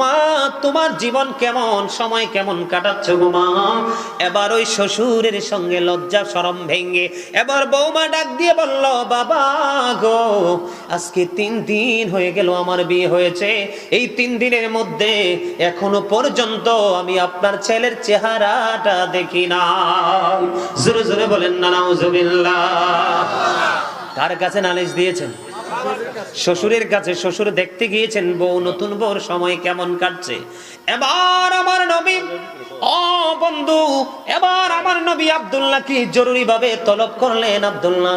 মা, তোমার জীবন কেমন? সময় কেমন কাটাচ্ছ গো মা? এবার ওই শ্বশুরের সঙ্গে লজ্জা সরম ভেঙ্গে এবার বৌমা ডাক দিয়ে বলল, বাবা গো, আজকে তিন দিন হয়ে গেল আমার বিয়ে হয়েছে। এই তিন দিনের মধ্যে এখনও পর্যন্ত আমি আপনার ছেলের চেহারাটা দেখি না। জোরে জোরে বলেন না নাউজুবিল্লাহ। কার কাছে নালিশ দিয়েছেন? শ্বশুরের কাছে শ্বশুর দেখতে গিয়েছেন, বউ নতুন বউর সময় কেমন কাটছে? এবার আমার নবী, ও বন্ধু, এবার আমার নবী আব্দুল্লাহ কি জরুরি ভাবে তলব করলেন? আব্দুল্লাহ,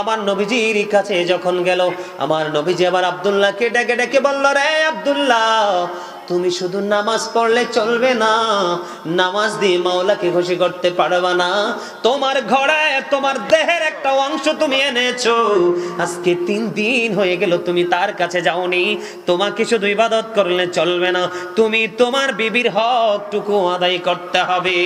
আমার নবীজির কাছে যখন গেল, আমার নবীজি আবার আব্দুল্লাহকে ডেকে ডেকে বলল, রে আব্দুল্লাহ তুমি শুধু নামাজ পড়লে চলবে না। নামাজ দিয়ে মাওলাকে খুশি করতে পারবে না। তোমার ঘরে তোমার দেহের একটা অংশ তুমি এনেছো। আজকে তিন দিন হয়ে গেল তুমি তার কাছে যাওনি। তোমাকে শুধু ইবাদত করলে চলবে না। তুমি তোমার বিবির হকটুকু আদায় করতে হবে।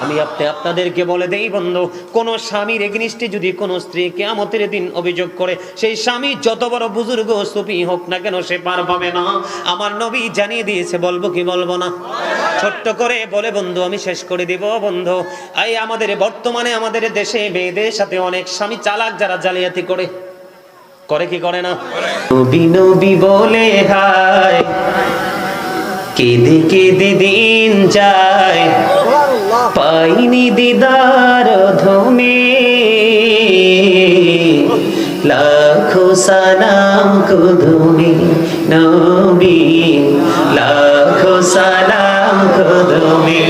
আমি আপনি আপনাদেরকে বলে দেই বন্ধু, কোন স্বামীর এগনিষ্ঠে যদি কোনো স্ত্রী কেয়ামতের দিন অভিযোগ করে, সেই স্বামী যত বড় বুজুর্গ, সুফি হোক না কেন, সে পার পাবে না। আমার নবী জানিয়ে দিয়েছে, বলব কি বলব না? ছোট্ট করে বলে, বন্ধু, আমি শেষ করে দিব, বন্ধু। এই আমাদের বর্তমানে আমাদের দেশে মেয়েদের সাথে অনেক স্বামী চালাক যারা জালিয়াতি করে। করে কি করে না? নবী বলে, হায়, কেঁদে কেঁদে দিন যায় পাইনি দিদার ধমে। লাখো সালাম কুদুমি নবী। লাখো সালাম কুদুমি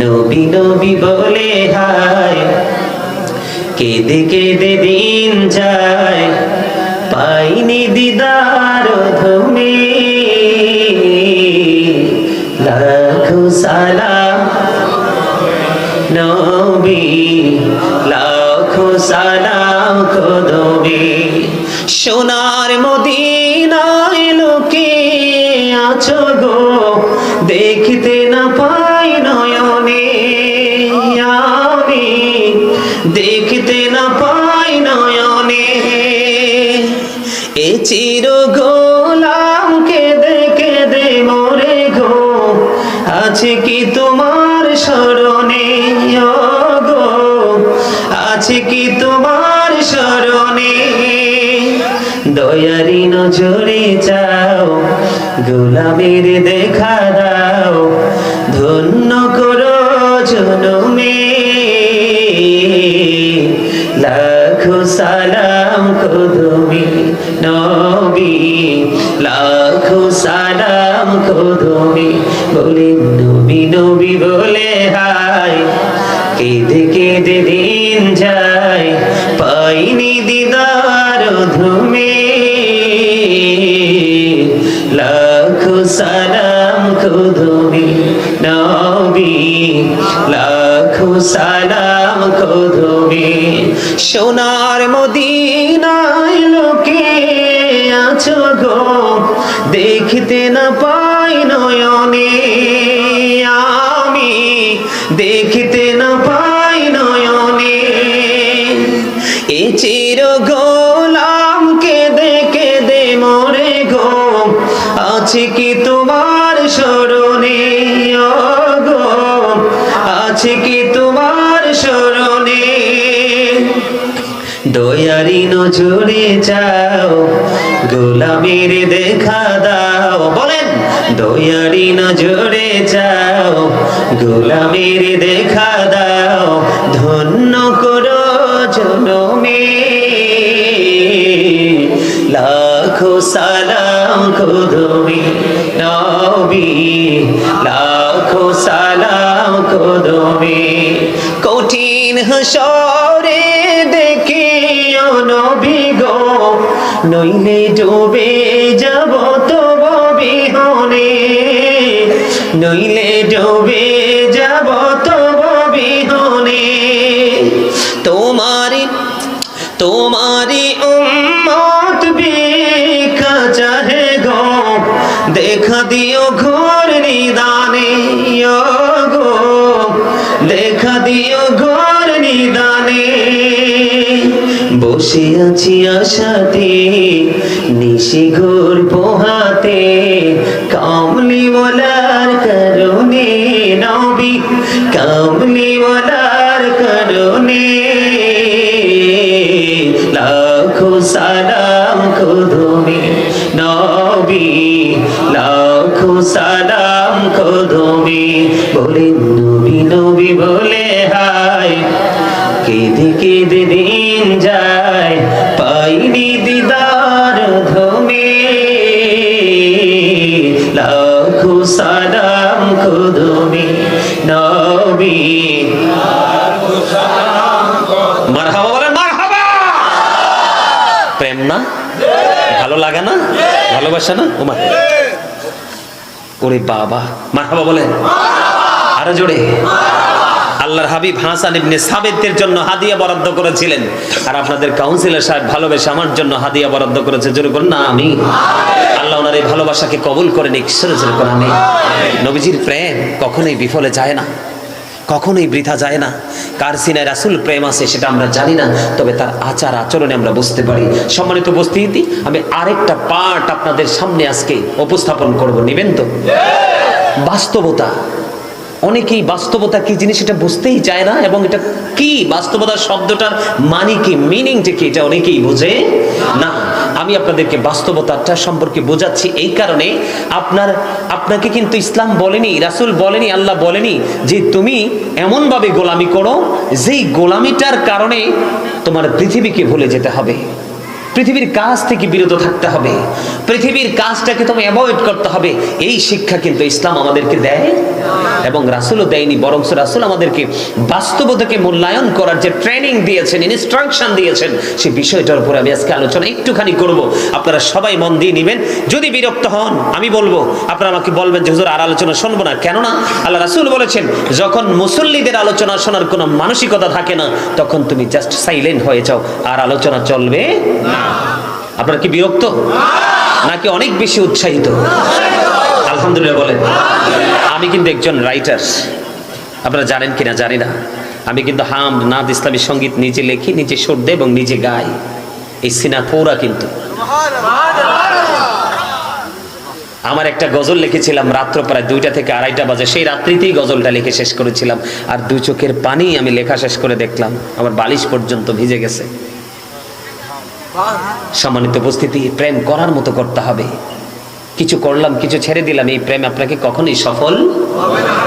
নবী নবী বলে হায়। কেঁদে কেঁদে দিন যায়, পাইনি দিদার ধমে লাখো সালাম নবী লাখো সালাম সোনার মদিনায় লোকে আছো গো, দেখতে না পাই নয়নে। আমি দেখতে না পাই নয়নে। এ চির গোলাম নজরে চাও। গোলামের দেখা দাও। সালাম কদমি নবী। লাখো সালাম কদমি সোনার মদিনায় লোকে আছো গো। দেখতে না পাই নয়নে। আমি দেখতে না পাই নয়নে। এ চির গোলাম কেঁদে কেঁদে মরে গো। আছে কি নজরে যাও গোলামের দেখা দাও। বলেন, দয়ারি নজরে যাও গোলামের দেখা দাও। ধন্য করো জনমে। লাখো সালাম কদমি নবী, লাখো সালাম কদমি। কঠিন হাসরে দেখে নবী গো নইলে ডুবে যাব তো বিহনে। নইলে ডুবে যাব বসে আছি আশাতে, নিশি ঘোর পোহাতে কামলি বলার করুণে নবী, কামলি বলার করুণে। লাখো সালাম খুদুমে নবী, লাখো সালাম খুদুমে বলে নবী নবী বলে হায়, কেঁদে কেঁদে দিন যায়। না? ভালো লাগে না? ভালোবাসা না? ওমা ওরে বাবা। মারহাবা বলেন। আরও জোরে। আল্লাহর হাবিব হাসান ইবনে সাবেতের জন্য হাদিয়া বরাদ্দ করেছিলেন। আর আপনাদের কাউন্সিলর সাহেব ভালোবেসে আমার জন্য হাদিয়া বরাদ্দ করেছে। জোরে করুন না, আমি। আল্লাহ ওনার এই ভালোবাসাকে কবুল করে নিক। সরে জোরে করে আমি নবীজির প্রেম কখনোই বিফলে যায় না। কখনোই বৃথা যায় না। কার সিনায় রাসুল প্রেম আছে সেটা আমরা জানি না, তবে তার আচার আচরণে আমরা বুঝতে পারি। সম্মানিত উপস্থিতি, আমি আরেকটা পার্ট আপনাদের সামনে আজকে উপস্থাপন করব। নেবেন তো? বাস্তবতা। অনেকেই বাস্তবতা কি জিনিস এটা বুঝতেই চায় না, এবং এটা কি বাস্তবতার শব্দটার মানে কি মিনিংটা কি, এটা অনেকেই বোঝে না। আমি আপনাদেরকে বাস্তবতাটা সম্পর্কে বোঝাচ্ছি এই কারণে। আপনার, আপনাকে কিন্তু ইসলাম বলেনি, রাসূল বলেনি, আল্লাহ বলেনি যে তুমি এমনভাবে গোলামি করো যেই গোলামিটার কারণে তোমার পৃথিবীকে ভুলে যেতে হবে। পৃথিবীর কাজ থেকে বিরত থাকতে হবে। পৃথিবীর কাজটাকে তুমি অ্যাভয়েড করতে হবে। এই শিক্ষা কিন্তু ইসলাম আমাদেরকে দেয় এবং রাসুলও দেয়নি বরং রাসুল আমাদেরকে বাস্তবতাকে মূল্যায়ন করার যে ট্রেনিং দিয়েছেন ইনস্ট্রাকশন দিয়েছেন সেই বিষয়টার উপরে আমি আজকে আলোচনা একটুখানি করব। আপনারা সবাই মন দিয়ে নেবেন। যদি বিরক্ত হন, আমি বলব, আপনারা আমাকে বলবেন যে, হুজুর, আর আলোচনা শুনব না। কেননা, আল্লাহ রাসুল বলেছেন, যখন মুসল্লিদের আলোচনা শোনার কোনো মানসিকতা থাকে না, তখন তুমি জাস্ট সাইলেন্ট হয়ে যাও। আর আলোচনা চলবে আপনার কি বিরক্ত? নাকি অনেক বেশি উৎসাহিত? আলহামদুলিল্লাহ বলেন। আমি কিন্তু একজন রাইটার আপনারা জানেন কিনা? জানি না। আমি কিন্তু হাম নাদ ইসলামী সংগীত নিজে লেখি, নিজে সুর দেই এবং নিজে গাই। এই সিনা পৌরা কিন্তু। আমার একটা গজল লিখেছিলাম রাত্র প্রায় দুইটা থেকে আড়াইটা বাজে। সেই রাত্রিতেই গজলটা লিখে শেষ করেছিলাম। আর দুই চোখের পানি আমি লেখা শেষ করে দেখলাম। আমার বালিশ পর্যন্ত ভিজে গেছে। সম্মানিত উপস্থিতি, প্রেম করার মতো করতে হবে। কিছু করলাম, কিছু ছেড়ে দিলাম, এই প্রেম আপনাকে কখনোই সফল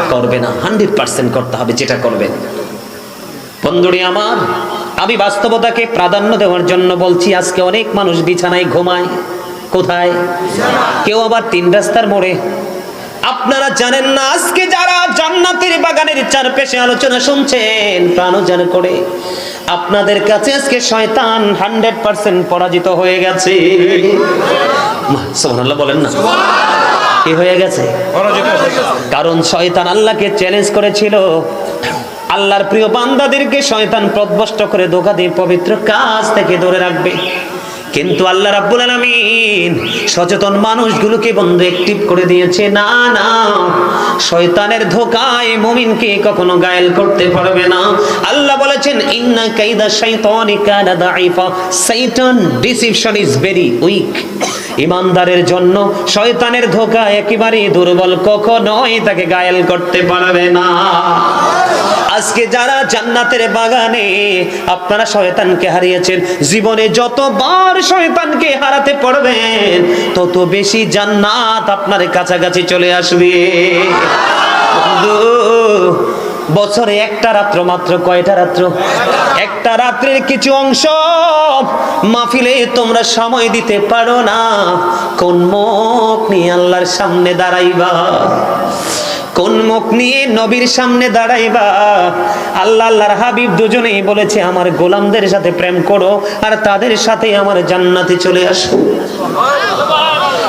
করবে না। হান্ড্রেড পার্সেন্ট করতে হবে যেটা করবেন। বন্ধুরি আমার, আমি বাস্তবতাকে প্রাধান্য দেওয়ার জন্য বলছি, আজকে অনেক মানুষ বিছানায় ঘুমায়। কোথায়? কেউ আবার তিন রাস্তার মোড়ে। আপনারা জানেন না আজকে যারা জান্নাতের বাগানের চারপাশে আলোচনা শুনছেন প্রাণোজান করে আপনাদের কাছে আজকে শয়তান হান্ড্রেড পার্সেন্ট পরাজিত হয়ে গেছে। সুবহানাল্লাহ বলেন না। কি হয়ে গেছে? কারণ শয়তান আল্লাহকে চ্যালেঞ্জ করেছিল। আল্লাহর প্রিয় বান্দাদেরকে শয়তান প্রদবষ্ট করে ধোকা দিয়ে পবিত্র কাজ থেকে দূরে রাখবে। কিন্তু আল্লাহ রাব্বুল আলামিন সচেতন মানুষগুলোকে বন্ধ অ্যাক্টিভ করে দিয়েছে। না না, শয়তানের ধোকায় মুমিনকে কখনো গায়েল করতে পারবে না। আল্লাহ বলেছেন, ইন্না কাইদা শাইতানি কানা দাঈফা। শয়তান ডিসিপশন ইজ ভেরি উইক ইমানদারের জন্য শয়তানের ধোকা একেবারে দুর্বল, কখনোই তাকে গায়েল করতে পারবে না। আজকে যারা জান্নাতের বাগানে আপনারা শয়তানকে হারিয়েছেন, জীবনে যতবার শয়তানকে হারাতে পারবেন তত বেশি জান্নাত আপনার কাছাকাছি চলে আসবে। বছরে একটা রাত্র মাত্র, কয়টা রাত্র? একটা রাত্রের কিছু অংশ মাহফিলে তোমরা সময় দিতে পারো না। কোন মুখ নিয়ে আল্লাহর সামনে দাঁড়াইবা? কোন মুখ নিয়ে নবীর সামনে দাঁড়াইবা? আল্লাহ আল্লাহর হাবিব দুজনেই বলেছে, আমার গোলামদের সাথে প্রেম করো আর তাদের সাথে আমার জান্নাতে চলে আসো।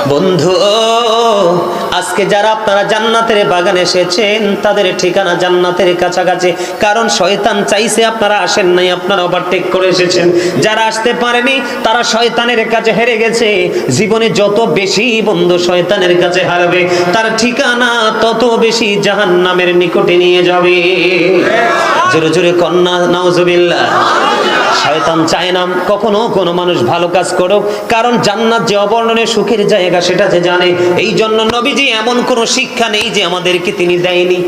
বন্ধু আজকে যারা আপনারা জান্নাতের বাগানে এসেছেন, তাদের ঠিকানা জান্নাতের কাছাকাছি। কারণ শয়তান চাইছে আপনারা আসেন নাই, আপনারা ওভারটেক করে এসেছেন। যারা আসতে পারেনি, তারা শয়তানের কাছে হেরে গেছে। জীবনে যত বেশি বন্ধু শয়তানের কাছে হারবে, তার ঠিকানা তত বেশি জাহান্নামের নিকটে নিয়ে যাবে। জোরে জোরে কন্যা, নাউজুবিল্লাহ। শয়তান চায় না। কখনো কোনো মানুষ ভালো কাজ করুক, কারণ জান্নাত যে অবর্ণনের সুখের জায়গা সেটা যে জানে এই জন্য নবীজি এমন কোনো শিক্ষা নেই যে আমাদেরকে তিনি দেয়নি।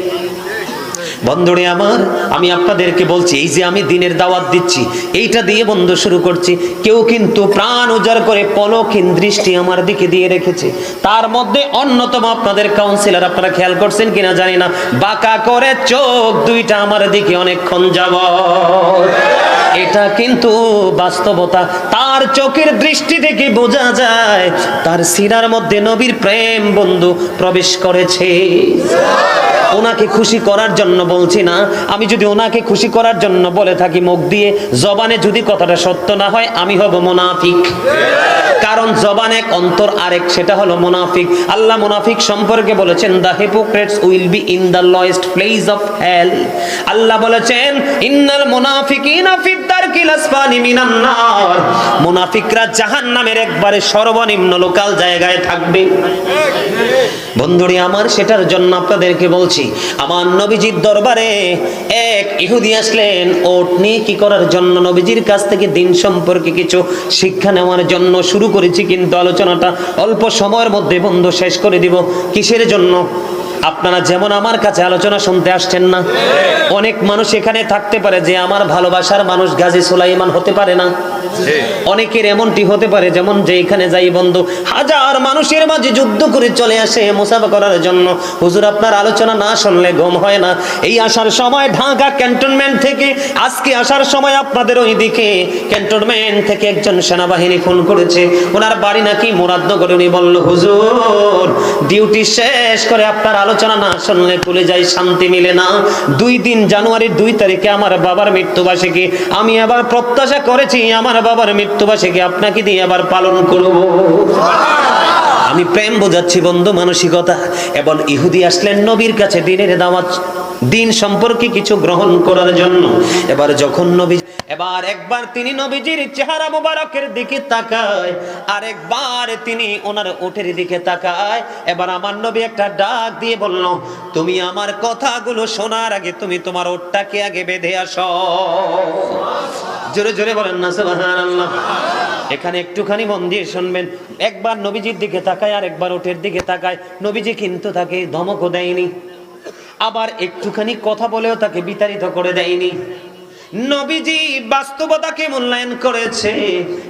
বন্ধুরে আমার, আমি আপনাদেরকে বলছি, এই যে আমি দিনের দাওয়াত দিচ্ছি, এইটা দিয়ে বন্ধ শুরু করছি। কেউ কিন্তু প্রাণ উজাড় করে পলকহীন দৃষ্টি আমার দিকে দিয়ে রেখেছে। তার মধ্যে অন্যতম আপনাদের কাউন্সিলর আপনারা খেয়াল করছেন কিনা জানি না। বাঁকা করে চোখ দুইটা আমার দিকে অনেকক্ষণ যাব এটা কিন্তু বাস্তবতা। তার চোখের দৃষ্টি থেকে বোঝা যায়, তার সিরার মধ্যে নবীর প্রেম বন্ধু প্রবেশ করেছে। ওনাকে খুশি করার জন্য বলছি না। আমি যদি ওনাকে খুশি করার জন্য বলে থাকি মুখ দিয়ে, জবানে যদি কথাটা সত্য না হয়, আমি হব মোনাফিক। কারণ জবান এক, অন্তর আরেক, সেটা হলো মোনাফিক। আল্লাহ মোনাফিক সম্পর্কে বলেছেন the hypocrites will be in the lowest place of hell Allah বলেছেন, ইন্নাল মুনাফিকিনা ফিদ দারকিল আসফালি মিনান নার। মুনাফিকরা জাহান্নামের একবারে সর্বনিম্ন লোকাল জায়গায় থাকবে। বন্ধুরি, আমার সেটার জন্য আপনাদেরকে বলছি আমার নবীজির দরবারে এক ইহুদি আসলেন ওট নিয়ে কি করার জন্য নবীজির কাছ থেকে দিন সম্পর্কে কিছু শিক্ষা নেওয়ার জন্য শুরু করেছি, কিন্তু আলোচনাটা অল্প সময়ের মধ্যে বন্ধ শেষ করে দিব। কিসের জন্য? আপনারা যেমন আমার কাছে আলোচনা শুনতে আসছেন না অনেক মানুষ এখানে থাকতে পারে যে আমার ভালোবাসার মানুষ গাজী সুলাইমান হতে পারে না। অনেকের এমনটি হতে পারে যেমন যে এখানে যাই বন্ধু হাজার মানুষের মাঝে যুদ্ধ করে চলে আসে মুসাফা করার জন্য। হুজুর আপনার আলোচনা না শুনলে গম হয় না। এই আসার সময় ঢাকা ক্যান্টনমেন্ট থেকে আজকে আসার সময় আপনাদের ওই দিকে ক্যান্টনমেন্ট থেকে একজন সেনাবাহিনী ফোন করেছে। ওনার বাড়ি নাকি মুরাদনগরে। উনি বলল হুজুর ডিউটি শেষ করে আপনার আলোচনা না শুনলে ভুলে যাই, শান্তি মিলে না। দুই দিন জানুয়ারির দুই তারিখে আমার বাবার মৃত্যুবার্ষিকী। আমি আবার প্রত্যাশা করেছি, আমার বাবার মৃত্যুবার্ষিকী আপনাকে দিয়ে আবার পালন করব। আমি প্রেম বোঝাচ্ছি বন্ধু মানসিকতা। এবং ইহুদি আসলেন নবীর কাছে দিনের দাওয়াত, দিন সম্পর্কে কিছু গ্রহণ করার জন্য। এবার যখন নবী, এবার একবার তিনি নবীজির চেহারা মোবারকের দিকে তাকায় আর একবার তিনি ওনার ওঠের দিকে তাকায়। এবার আমার নবী একটা ডাক দিয়ে বলল, তুমি আমার কথাগুলো শোনার আগে তুমি তোমার ওঠটাকে আগে বেঁধে আসো। জোরে জোরে বলেন না, সুবহানাল্লাহ। এখানে একটুখানি মন দিয়ে শুনবেন। একবার নবীজির দিকে তাকায় আর একবার ওটের দিকে তাকায়। নবীজি কিন্তু তাকে ধমকও দেয়নি। আবার একটুখানি কথা বলেও তাকে বিতাড়িত করে দেয়নি। নবীজি বাস্তবতাকে মূল্যায়ন করেছে?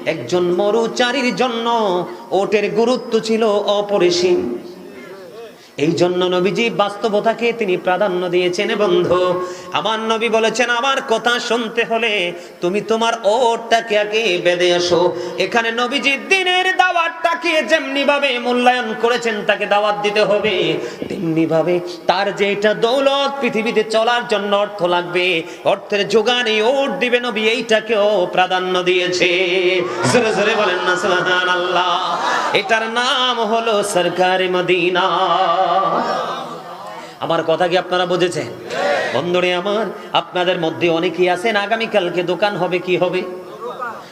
একজন মরুচারীর জন্য ওটের গুরুত্ব ছিল অপরিসীম। এই জন্য নবীজি বাস্তবতাকে তিনি প্রাধান্য দিয়েছেন বন্ধু। আমার নবী বলেছেন, আমার কথা শুনতে হলে তুমি তোমার ওরটাকে আগে বেঁধে আসো। এখানে নবীজি দিনের দাওয়াতটাকে যেমনি ভাবে মূল্যায়ন করেছেন, তাকে দাওয়াত দিতে হবে। তেমনি ভাবে তার যে এটা দৌলত পৃথিবীতে চলার জন্য অর্থ লাগবে, অর্থের যোগানে ওট দিবে নবী, এইটাকেও প্রাধান্য দিয়েছে। বলেন না, সুবহানাল্লাহ। এটার নাম হলো সরকারি মদিনা। আমার কথা কি আপনারা বুঝেছেন? বন্ধুরে আমার, আপনাদের মধ্যে অনেকেই আছেন, আগামীকালকে দোকান হবে, কি হবে?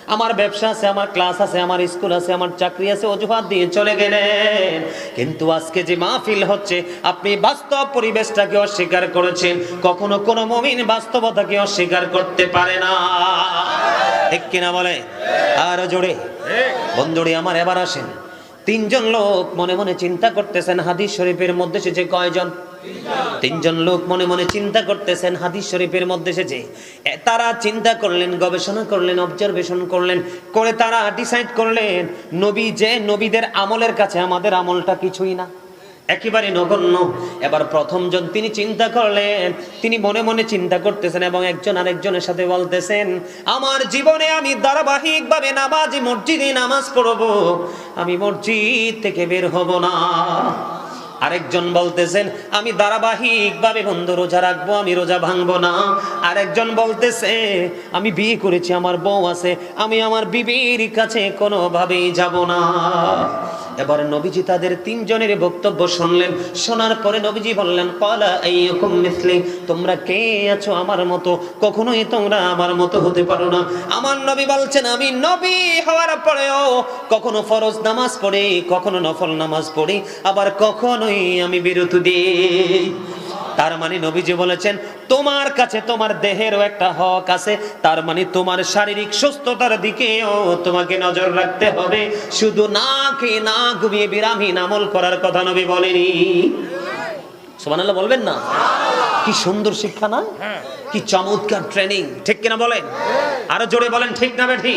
আমার ব্যবসা আছে আমার ক্লাস আছে আমার স্কুল আছে আমার চাকরি আছে অজুহাত দিয়ে চলে গেলেন। কিন্তু আজকে যে মাহফিল হচ্ছে আপনি বাস্তব পরিবেশটাকে অস্বীকার করেছেন। কখনো কোনো মমিন বাস্তবতাকে অস্বীকার করতে পারে না। ঠিক কিনা বলে? আরও জোরে। বন্ধুরে আমার এবার আসেন। তিনজন লোক মনে মনে চিন্তা করতেছেন হাদিস শরীফের মধ্যে এসেছে কয়জন? তিনজন লোক মনে মনে চিন্তা করতেছেন হাদিস শরীফের মধ্যে এসেছে। তারা চিন্তা করলেন, গবেষণা করলেন অবজারভেশন করলেন, করে তারা ডিসাইড করলেন, নবী যে নবীদের আমলের কাছে আমাদের আমলটা কিছুই না। একেবারে নগণ্য। এবার প্রথমজন তিনি চিন্তা করলেন, তিনি মনে মনে চিন্তা করতেছেন এবং একজন আরেকজনের সাথে বলতেছেন, আমার জীবনে আমি ধারাবাহিকভাবে নামাজি মসজিদে নামাজ পড়ব। আমি মসজিদ থেকে বের হব না। আরেকজন বলতেছেন, আমি ধারাবাহিকভাবে বন্ধ, রোজা রাখব, আমি রোজা ভাঙবো না। আরেকজন বলতেছে, আমি বিয়ে করেছি, আমার বউ আছে, আমি আমার বিবির কাছে কোনোভাবেই যাব না। এবার নবীজি তাদের তিনজনের বক্তব্য শুনলেন। শোনার পরে নবীজি বললেন, কলা এইরকম মিসলি, তোমরা কে আছো আমার মতো? কখনোই তোমরা আমার মতো হতে পারো না। আমার নবী বলছেন, আমি নবী হওয়ার পরেও কখনো ফরজ নামাজ পড়ি, কখনো নফল নামাজ পড়ি, আবার কখনোই আমি বিরত দিই। তার মানে নবীজি বলেছেন তোমার কাছে তোমার দেহেরও একটা হক আছে তার মানে তোমার শারীরিক সুস্থতার দিকেও তোমাকে নজর রাখতে হবে। শুধু না খেয়ে না ঘুমিয়ে বিরামহীন আমল করার কথা নবী বলেনি। বলবেন না? কি সুন্দর শিক্ষা না? কি চমৎকার ট্রেনিং ঠিক কিনা বলেন? আরও জোরে বলেন, ঠিক না বেঠি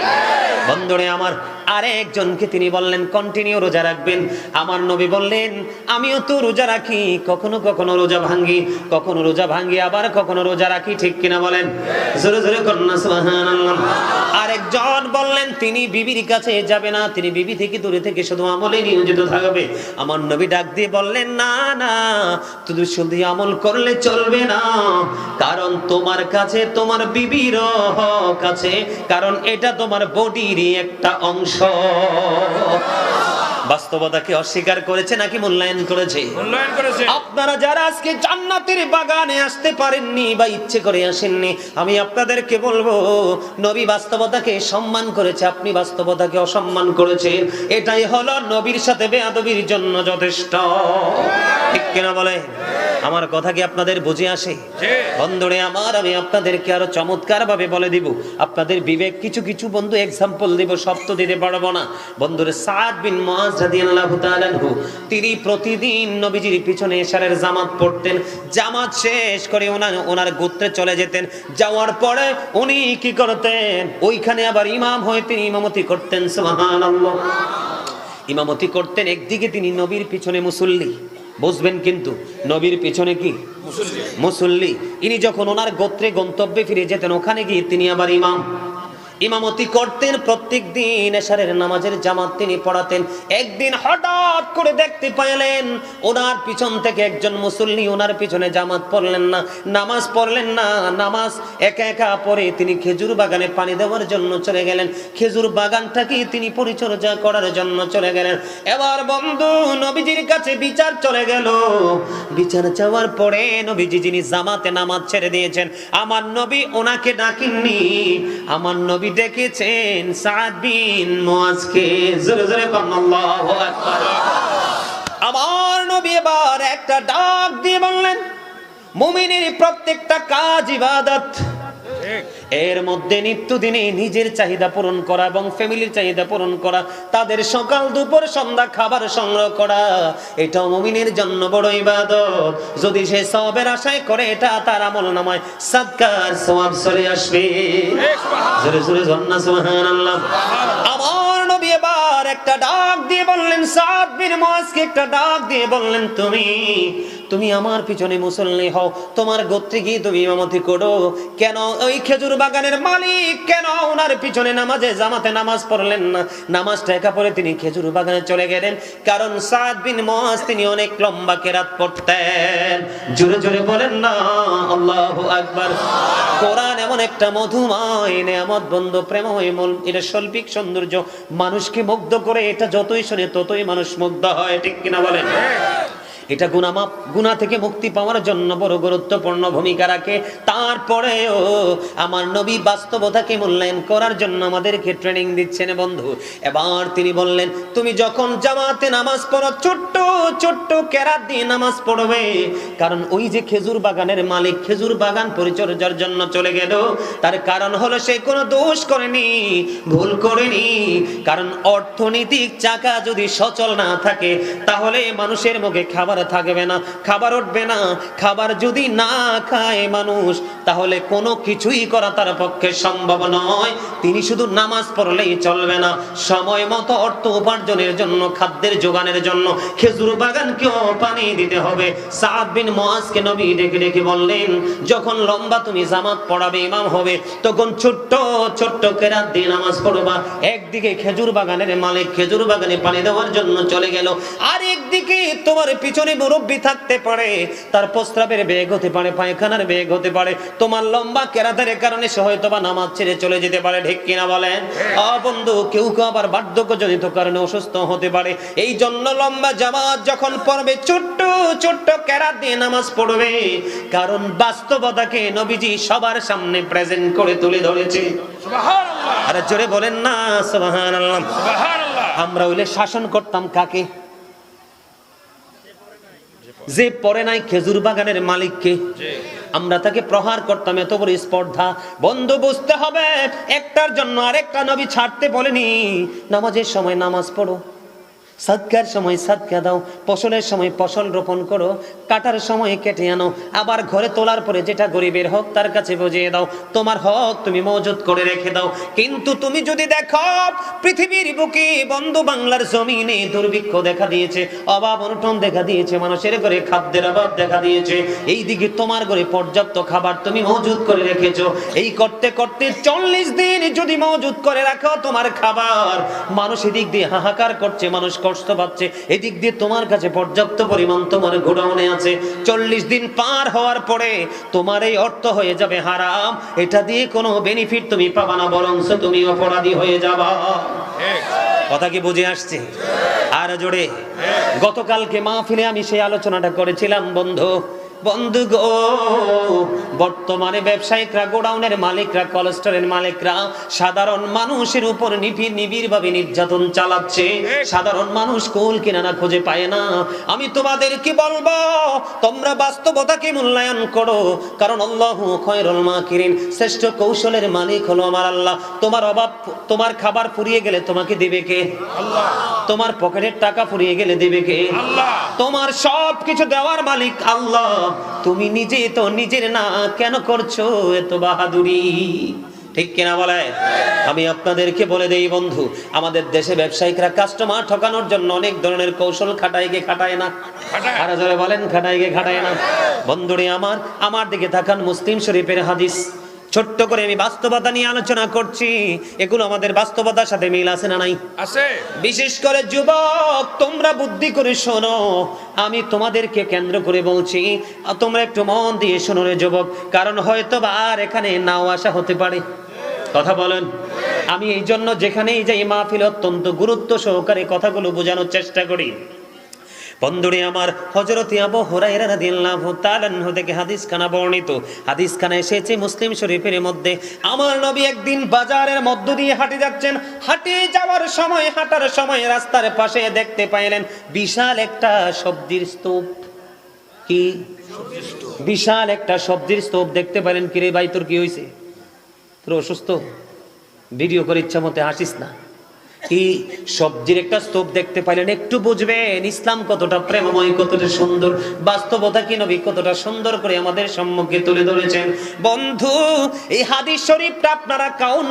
বন্ধুরে আমার, আরেকজনকে তিনি বললেন কন্টিনিউ রোজা রাখবেন। আমার নবী বললেন, আমিও তো রোজা রাখি, কখনো কখনো রোজা ভাঙ্গি, কখনো রোজা ভাঙ্গি, আবার কখনো রোজা রাখি, ঠিক কিনা বলেন? জোরে জোরে কন্যা আরেকজন বললেন, তিনি বিবির কাছে যাবে না, তিনি বিবি থেকে দূরে থেকে শুধু আমলে নিয়োজিত থাকবে। আমার নবী ডাক দিয়ে বললেন, না না, শুধু শুধু আমল করলে চলবে না, কারণ তোমার কাছে তোমার বিবির হক আছে। কারণ এটা তোমার বডিরই একটা অংশ। বাস্তবতাকে অস্বীকার করেছে নাকি মূল্যায়ন করেছে? মূল্যায়ন করেছে। আপনারা যারা আজকে জান্নাতের বাগানে আসতে পারেননি বা ইচ্ছে করে আসেননি আমি আপনাদেরকে বলব নবী বাস্তবতাকে সম্মান করেছে আপনি বাস্তবতাকে অসম্মান করেছেন। এটাই হলো নবীর সাথে বেয়াদবির জন্য যথেষ্ট। ঠিক কিনা বলে? আমার কথা কি আপনাদের বুঝে আসে। বন্ধুরে আমার আমি আপনাদেরকে আরও চমৎকার ভাবে বলে দিব। আপনাদের বিবেক কিছু কিছু বন্ধু এক্সাম্পল দিব সব তো দিতে পারব না। বন্ধুরে সাদ বিন মুআজ রাদিয়াল্লাহু তাআলা আনহু। তিনি প্রতিদিন নবীজির পিছনে এশারের জামাত পড়তেন। জামাত শেষ করে ওনার ওনার গোত্রে চলে যেতেন। যাওয়ার পরে উনি কি করতেন? ওইখানে আবার ইমাম হয়ে তিনি ইমামতি করতেন সুবহানাল্লাহ। ইমামতি করতেন একদিকে তিনি নবীর পিছনে মুসল্লি। বুঝবেন কিন্তু নবীর পিছনে কি? মুসল্লি। ইনি যখন ওনার গোত্রে গন্তব্যে ফিরে যেতেন ওখানে গিয়ে তিনি আবার ইমাম। ইমামতি করতেন, প্রত্যেক দিন এশারের নামাজের জামাত তিনি পড়াতেন। একদিন হঠাৎ করে দেখতে পাইলেন, ওনার পিছন থেকে একজন মুসল্লি ওনার পিছনে জামাত পড়লেন না, নামাজ পড়লেন না, নামাজ একা একা পরে তিনি খেজুর বাগানে পানি দেওয়ার জন্য চলে গেলেন। খেজুর বাগানটাকে তিনি পরিচর্যা করার জন্য চলে গেলেন। এবার বন্ধু, নবীজির কাছে বিচার চলে গেল। বিচার চাওয়ার পরে নবীজি যিনি জামাতে নামাজ ছেড়ে দিয়েছেন, আমার নবী ওনাকে ডাকেননি, আমার নবী আকবার। আমার নবী এবার একটা ডাক দিয়ে বললেন মুমিনের প্রত্যেকটা কাজ ইবাদত। এর মধ্যে নিত্যদিনে নিজের চাহিদা পূরণ করা এবং ফ্যামিলির চাহিদা পূরণ করা, তাদের সকাল, দুপুর, সন্ধ্যা খাবার সংগ্রহ করা এটা মুমিনের জন্য বড় ইবাদত। যদি সে সবের আশায় করে, এটা তার আমল নামায়। সাদকার সওয়াব চলে আসবে। জোরে জোরে আমার নবী এবার একটা ডাক দিয়ে বললেন, সাদ বিন মুআজকে একটা ডাক দিয়ে বললেন, তুমি তুমি আমার পিছনে মুসল্লি হও, তোমার গোত্রে গিয়ে তুমি ইমামতি করো। কেন ওই খেজুর বাগানের মালিক? কেন ওনার পিছনে নামাজে, জামাতে নামাজ পড়লেন না? নামাজটা একা পরে তিনি খেজুর বাগানে চলে গেলেন। কারণ সাদ বিন মুআজ তিনি অনেক লম্বা কেরাত পড়তেন। জোরে জোরে বলেন না, আল্লাহ আকবার। কোরআন এমন একটা মধুময় নেয়ামত বন্ধ, প্রেমময় মূল এটা শৈল্পিক সৌন্দর্য। মানুষকে মুগ্ধ করে এটা যতই শুনে ততই মানুষ মুগ্ধ হয়, ঠিক কিনা বলেন? এটা গুনামাপ গুনাহ থেকে মুক্তি পাওয়ার জন্য বড় গুরুত্বপূর্ণ ভূমিকা রাখে। তারপরেও আমার নবী বাস্তবতাকে মূল্যায়ন করার জন্য আমাদেরকে ট্রেনিং দিচ্ছেন বন্ধু। এবার তিনি বললেন, তুমি যখন জামাতে নামাজ পড়ো, ছোট্ট ছোট্ট কেরাত দিয়ে নামাজ পড়বে। কারণ ওই যে খেজুর বাগানের মালিক খেজুর বাগান পরিচর্যার জন্য চলে গেল। তার কারণ হলো সে কোনো দোষ করেনি, ভুল করেনি। কারণ অর্থনৈতিক চাকা যদি সচল না থাকে, তাহলে মানুষের মুখে খাবার থাকবে না, খাবার উঠবে না। খাবার যদি না খায় মানুষ, তাহলে কোনো কিছুই করা তার পক্ষে সম্ভব নয়। তিনি শুধু নামাজ পড়লেই চলবে না। সময় মতো অর্থ উপার্জনের জন্য, খাদ্যের যোগানের জন্য খেজুর বাগানকেও পানি দিতে হবে। সাদ বিন মুআজকে নবী ডেকে ডেকে বললেন, যখন লম্বা তুমি জামাত পড়াবে, ইমাম হবে, তখন ছোট্ট ছোট্ট কেরাত দিয়ে নামাজ পড়বা। একদিকে খেজুর বাগানের মালিক খেজুর বাগানে পানি দেওয়ার জন্য চলে গেল আর একদিকে তোমার পিছনে পিছনে মুরব্বী থাকতে পারে। তার প্রস্রাবের বেগ হতে পারে পায়খানার বেগ হতে পারে। তোমার লম্বা কেরাতের কারণে সে হয়তো বা নামাজ ছেড়ে চলে যেতে পারে ঠিক কিনা বলেন? অ বন্ধু কেউ কেউ আবার বার্ধক্যজনিত কারণে অসুস্থ হতে পারে। এই জন্য লম্বা জামাত যখন পড়বে ছোট্ট ছোট্ট কেরাত দিয়ে নামাজ পড়বে। কারণ বাস্তবতাকে নবীজি সবার সামনে প্রেজেন্ট করে তুলে ধরেছে। সুবহানাল্লাহ। আরে জোরে বলেন না সুবহানাল্লাহ। সুবহানাল্লাহ। আমরা হইলে শাসন করতাম কাকে? যে পরে নাই খেজুর বাগানের মালিককে। আমরা তাকে প্রহার করতাম এত বড় স্পর্ধা। বন্ধ বুঝতে হবে একটার জন্য আরেকটা নবী ছাড়তে বলেনি। নামাজের সময় নামাজ পড়ো। সাদকার সময় সাদকা দাও, ফসলের সময় ফসল রোপণ করো, কাটার সময় কেটে আনো, আবার ঘরে তোলার পরে যেটা গরিবের হক তার কাছে বুঝিয়ে দাও, তোমার হক তুমি মজুত করে রেখে দাও। কিন্তু তুমি যদি দেখো, পৃথিবীর বুকে বন্ধু বাংলার জমিনে দুর্ভিক্ষ দেখা দিয়েছে, অভাব অনটন দেখা দিয়েছে, মানুষের ঘরে খাদ্যের অভাব দেখা দিয়েছে এই দিকে তোমার ঘরে পর্যাপ্ত খাবার তুমি মজুত করে রেখেছো। এই করতে করতে চল্লিশ দিন যদি মজুত করে রাখো তোমার খাবার, মানুষ এদিক দিয়ে হাহাকার করছে, মানুষ কষ্ট পাচ্ছে এদিক দিয়ে তোমার কাছে পর্যাপ্ত পরিমাণ তোমার গোডাউনে আছে। চল্লিশ দিন পার হওয়ার পরে তোমার এই অর্থ হয়ে যাবে হারাম। এটা দিয়ে কোনো বেনিফিট তুমি পাবা না বরং তুমি অপরাধী হয়ে যাবা। কথা কি বুঝে আসছে? আর জোরে। গতকালকে মাহফিলে আমি সেই আলোচনাটা করেছিলাম, বন্ধু। বন্ধু গো। বর্তমানে ব্যবসায়িকরা, গোডাউনের মালিকরা মালিকরা সাধারণ মানুষের উপর নিবিড় ভাবে নির্যাতন চালাচ্ছে। সাধারণ মানুষ খুঁজে পায় না। আমি তোমাদের কি বলব, তোমরা বাস্তবতাকে মূল্যায়ন করো। কারণ আল্লাহ শ্রেষ্ঠ কৌশলের মালিক হলো আমার আল্লাহ। তোমার অভাব, তোমার খাবার ফুরিয়ে গেলে তোমাকে দেবে কে? আল্লাহ। তোমার পকেটের টাকা ফুরিয়ে গেলে দেবে কে? আল্লাহ। তোমার সব কিছু দেওয়ার মালিক আল্লাহ। তুমি নিজে তো নিজের না কেন করছ এত বাহাদুরি? ঠিক কিনা বলে? আমি আপনাদেরকে বলে দেই বন্ধু আমাদের দেশে ব্যবসায়িকরা কাস্টমার ঠকানোর জন্য অনেক ধরনের কৌশল খাটায় গে খাটায় না। আরও জোরে বলেন খাটায় গে খাটায় না। বন্ধুরে আমার আমার দিকে তাকান মুসলিম শরীফের হাদিস। ছোট্ট করে আমি বাস্তবতা নিয়ে আলোচনা করছি। এগুলো আমাদের বাস্তবতার সাথে মিল আছে না নাই? আছে। বিশেষ করে যুবক তোমরা বুদ্ধি করে শোনো। আমি তোমাদেরকে কেন্দ্র করে বলছি তোমরা একটু মন দিয়ে শোনো রে যুবক কারণ হয়তো বা আর এখানে নাও আসা হতে পারে। কথা বলেন। আমি এই জন্য যেখানেই যাই মাহফিল অত্যন্ত গুরুত্ব সহকারে কথাগুলো বোঝানোর চেষ্টা করি। বন্ধুরে আমার, হযরত আবু হুরায়রা রাদিয়াল্লাহু তাআলা থেকে হাদিস খানা বর্ণিত। হাদিস খানা এসেছে মুসলিম শরীফের মধ্যে, আমার নবী একদিন বাজারের মধ্য দিয়ে হাঁটে যাচ্ছেন। হাঁটে যাওয়ার সময়, হাঁটার সময় রাস্তার পাশে দেখতে পাইলেন বিশাল একটা সবজির স্তূপ। কি? বিশাল একটা সবজির স্তূপ দেখতে পেলেন কিরে ভাই তোর কি হয়েছে তোর অসুস্থ? ভিডিও করে ইচ্ছা মতে হাসিস না। কি সবজির একটা স্তূপ দেখতে পাইলেন? একটু বুঝবেন, ইসলাম কতটা প্রেমময়, কতটা সুন্দর, বাস্তবতা কি নবী? কতটা সুন্দর করে আমাদের সম্মুখে তুলে ধরেছেন। বন্ধু এই হাদিস শরীফটা আপনারা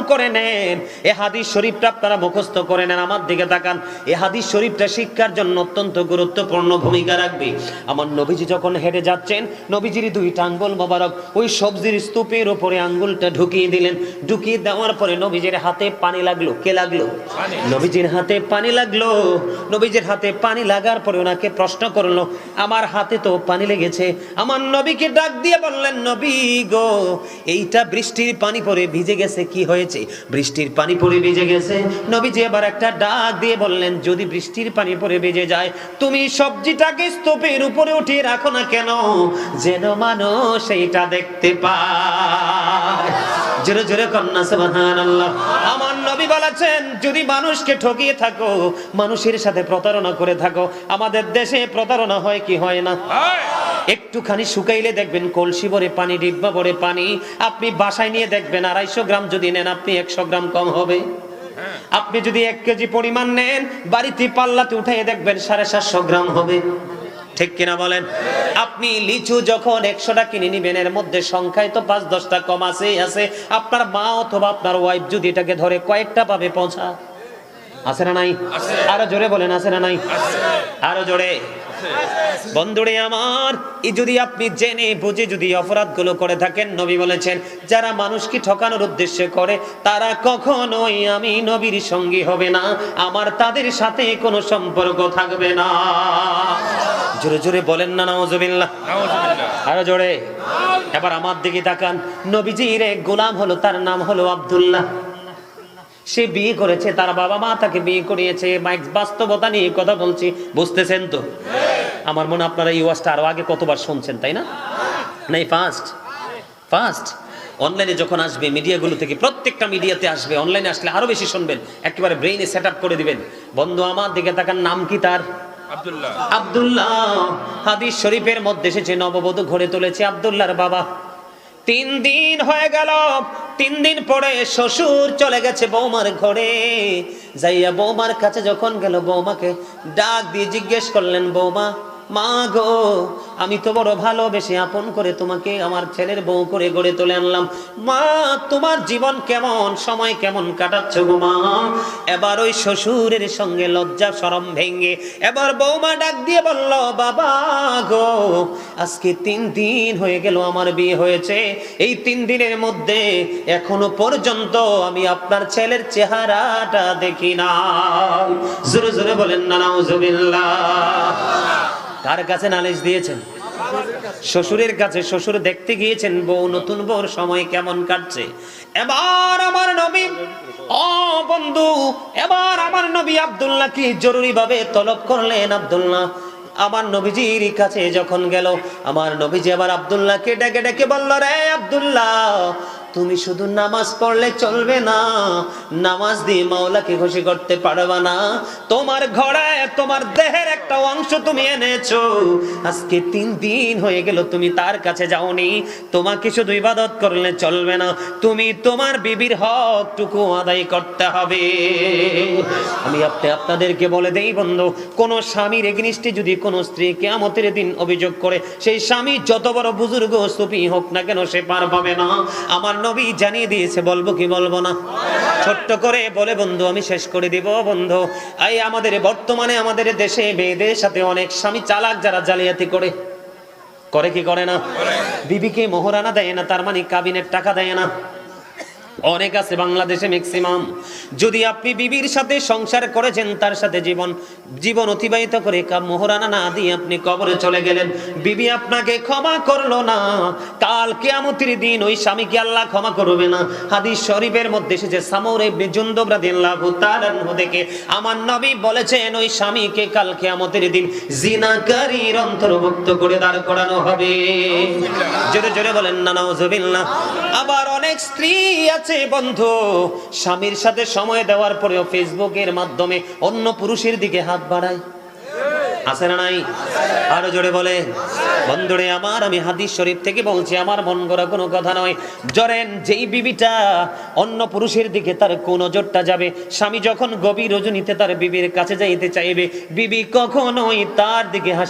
করে নেন। এই হাদিস শরীফটা আপনারা মুখস্থ করে নেন। আমার দিকে তাকান। এই হাদিস শরীফটা শিক্ষার জন্য অত্যন্ত গুরুত্বপূর্ণ ভূমিকা রাখবে। আমার নবীজি যখন হেঁটে যাচ্ছেন, নবীজির দুইটা আঙ্গুল মোবারক, ওই সবজির স্তূপের উপরে আঙ্গুলটা ঢুকিয়ে দিলেন। ঢুকিয়ে দেওয়ার পরে নবীজির হাতে পানি লাগল। কে লাগল? পানি। নবীজির হাতে পানি লাগল। নবীজির হাতে পানি লাগার পরে ওনাকে প্রশ্ন করল, আমার হাতে তো পানি লেগেছে। আমার নবীকে ডাক দিয়ে বললেন, নবী গো, এইটা বৃষ্টির পানি পরে ভিজে গেছে, কি হয়েছে? বৃষ্টির পানি পরে ভিজে গেছে? নবীজি এবার একটা ডাক দিয়ে বললেন, যদি বৃষ্টির পানি পরে ভিজে যায়, তুমি সবজিটাকে স্তূপের উপরে উঠিয়ে রাখো না কেন? যেন মানুষ সেইটা দেখতে পায়। জোরে জোরে কন্যা, সুবহানাল্লাহ। আমার নবী বলেছেন যদি মানুষকে ঠকিয়ে থাকো মানুষের সাথে প্রতারণা করে থাকো আমাদের দেশে প্রতারণা হয় কি হয় না? একটুখানি শুকাইলে দেখবেন কলসি ভরে পানি ডিব্বা ভরে পানি আপনি বাসায় নিয়ে দেখবেন আড়াইশো গ্রাম যদি নেন আপনি একশো গ্রাম কম হবে। হ্যাঁ। আপনি যদি এক কেজি পরিমাণ নেন বাড়িতে পাল্লাতে উঠাই দেখবেন সাড়ে সাতশো গ্রাম হবে। ঠিক কিনা বলেন? আপনি লিচু যখন একশোটা কিনে নিবেন এর মধ্যে সংখ্যায় তো পাঁচ দশটা কম আছেই আছে। আপনার মা অথবা আপনার ওয়াইফ যদি এটাকে ধরে কয়েকটা পাবে পৌঁছা আছে না নাই? আরও জোরে বলেন আছে না নাই? আরও জোরে। বন্ধুরে আমার এই যদি আপনি জেনে বুঝে যদি অপরাধগুলো করে থাকেন নবী বলেছেন যারা মানুষকে ঠকানোর উদ্দেশ্যে করে তারা কখনোই আমি নবীর সঙ্গী হবে না আমার তাদের সাথে কোনো সম্পর্ক থাকবে না। জোরে জোরে বলেন না নওয়াজবিল্লাহ আরও জোরে। এবার আমার দিকে তাকান। নবীজির এক গোলাম হলো তার নাম হলো আব্দুল্লাহ। সে বিয়ে করেছে তার বাবা মা তাকে বিয়ে করিয়েছে মাইক বাস্তবতা নিয়ে কথা বলছি বুঝতেছেন তো? আমার মনে আপনারা এই ওয়াজটা আরও আগে কতবার শুনছেন তাই না? নাই ফার্স্ট ফার্স্ট অনলাইনে যখন আসবে মিডিয়াগুলো থেকে প্রত্যেকটা মিডিয়াতে আসবে অনলাইনে আসলে আরও বেশি শুনবেন একেবারে ব্রেইনে সেট করে দিবেন। বন্ধু আমার দিকে তাকান নাম কি তার? আব্দুল্লাহ। আব্দুল্লাহ। হাদিস শরীফের মধ্যে এসেছে নববধূ ঘরে তুলেছে আব্দুল্লাহর বাবা। তিন দিন হয়ে গেল, তিন দিন পরে শ্বশুর চলে গেছে বৌমার ঘরে। যাইয়া বৌমার কাছে যখন গেল, বৌমাকে ডাক দিয়ে জিজ্ঞেস করলেন, বৌমা মা গো, আমি তো বড় ভালোবেসে আপন করে তোমাকে আমার ছেলের বউ করে গড়ে তুলে আনলাম। মা, তোমার জীবন কেমন, সময় কেমন কাটাচ্ছ গো মা? এবার ওই শ্বশুরের সঙ্গে লজ্জা সরম ভেঙ্গে এবার বৌমা ডাক দিয়ে বলল, বাবা গো, আজকে তিন দিন হয়ে গেল আমার বিয়ে হয়েছে। এই তিন দিনের মধ্যে এখনও পর্যন্ত আমি আপনার ছেলের চেহারাটা দেখি না জোরে জোরে বলেন না নাউজুবিল্লাহ। কার কাছে নালিশ দিয়েছেন? শ্বশুরের কাছে। শ্বশুর দেখতে গিয়েছেন, বউ নতুন বউর সময় কেমন কাটছে। এবার আমার নবী ও বন্ধু, এবার আমার নবী আব্দুল্লাহ কি জরুরি ভাবে তলব করলেন? আব্দুল্লাহ, আমার নবীজির কাছে যখন গেল, আমার নবীজি আবার আব্দুল্লাহকে ডেকে ডেকে বলল, রে আব্দুল্লাহ তুমি শুধু নামাজ পড়লে চলবে না। নামাজ দিয়ে মাওলাকে খুশি করতে পারবে না। তোমার ঘরে, তোমার দেহের একটা অংশ তুমি এনেছো। আজকে তিন দিন হয়ে গেল তুমি তার কাছে যাওনি। তোমাকে শুধু ইবাদত করলে চলবে না। তুমি তোমার বিবির হকটুকু আদায় করতে হবে। আমি আপনি, আপনাদেরকে বলে দেই বন্ধু, কোন স্বামীর এগনিষ্ঠে যদি কোন স্ত্রী কেয়ামতের দিন অভিযোগ করে, সেই স্বামী যত বড় বুজুর্গ, সুফি হোক না কেন সে পার পাবে না। আমার নবী জানিয়ে দিয়েছে বলব কি বলব না? ছোট্ট করে বলে বন্ধু আমি শেষ করে দিব বন্ধু। এই আমাদের বর্তমানে আমাদের দেশে মেয়েদের সাথে অনেক স্বামী চালাক যারা জালিয়াতি করে। করে কি করে না? বিবিকে মোহরানা দেয় না তার মানে কাবিনের টাকা দেয় না। অনেক আছে বাংলাদেশে ম্যাক্সিমাম যদি আপনি বিবির সাথে সংসার করেছেন, তার সাথে জীবন জীবন অতিবাহিত করে কা- মোহরানা না দিয়ে আপনি কবরে চলে গেলেন। বিবি আপনাকে ক্ষমা করল না। কাল কেয়ামতির দিন ওই স্বামীকে আল্লাহ ক্ষমা করবে না। হাদিস শরীফের মধ্যে এসেছে, সামরে বেজুন্দব রাদিয়াল্লাহু তাআলা থেকে আমার নবী বলেছেন, ওই স্বামীকে কাল কেয়ামতের দিন জিনাকারীর অন্তর্ভুক্ত করে দাঁড় করানো হবে। জোরে জোরে বলেন না নাউজুবিল্লাহ আবার অনেক স্ত্রী আছে বন্ধু, স্বামীর সাথে সময় দেওয়ার পরেও ফেসবুকের মাধ্যমে অন্য পুরুষের দিকে হাত বাড়ায়। আছে না নাই? আরও জোরে বলে বন্ধুরে, আমার আমি হাদিস শরীফ থেকে বলছি, আমার মন গড়া কোনো কথা নয়। জরেন, যেই বিবিটা অন্য পুরুষের দিকে তার কোন নজরটা যাবে, স্বামী যখন গভীর রজনীতে তার বিবির কাছে যাইতে চাইবে, বিবি কখনোই তার দিকে হাসি